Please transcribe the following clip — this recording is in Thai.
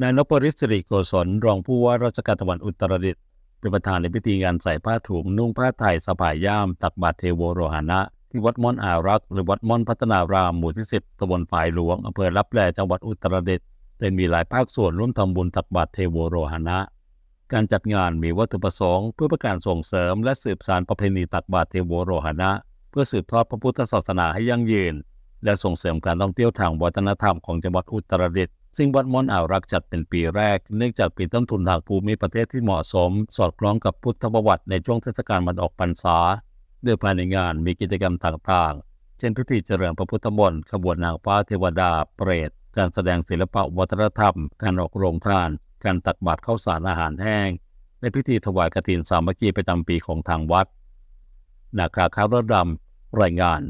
นายนพริศริโกศลรองผู้ว่าราชการจังหวัดอุตรดิตถ์เป็นประธานในพิธีงานใส่ผ้าถุงนุ่งผ้าไทยสบายย่าม ตักบาตรเทโวโรหณะ ที่วัดม่อนอารักษ์หรือวัดม่อนพัฒนารามหมู่ที่ 10ตำบลฝายหลวงอำเภอลับแลจังหวัดอุตรดิตถ์โดยมีหลายภาคส่วนร่วมทำบุญตักบาตรเทโวโรหณะ การจัดงานมีวัตถุประสงค์เพื่อประการส่งเสริมและสืบสานประเพณีตักบาตรเทโวโรหณะ เพื่อสืบทอดพระพุทธศาสนาให้ยั่งยืน และส่งเสริมการท่องเที่ยวทางวัฒนธรรมของจังหวัดอุตรดิตถ์ ซึ่งวัดม่อนอ่าวรักจัดเป็นปีแรก เนื่องจากปีต้นทุนทางภูมิประเทศที่เหมาะสม สอดคล้องกับพุทธประวัติในช่วงเทศกาลวันออกพรรษาโดยภายในงานมีกิจกรรมต่างๆ เช่นพิธีเจริญพระพุทธมนต์ขบวนนางฟ้าเทวดา เปรต การแสดงศิลปะวัฒนธรรม การออกโรงทาน การตักบาตรข้าวสารอาหารแห้ง และพิธีถวายกฐินสามัคคีประจำปีของทางวัด นาคาข้าวรดดำรายงาน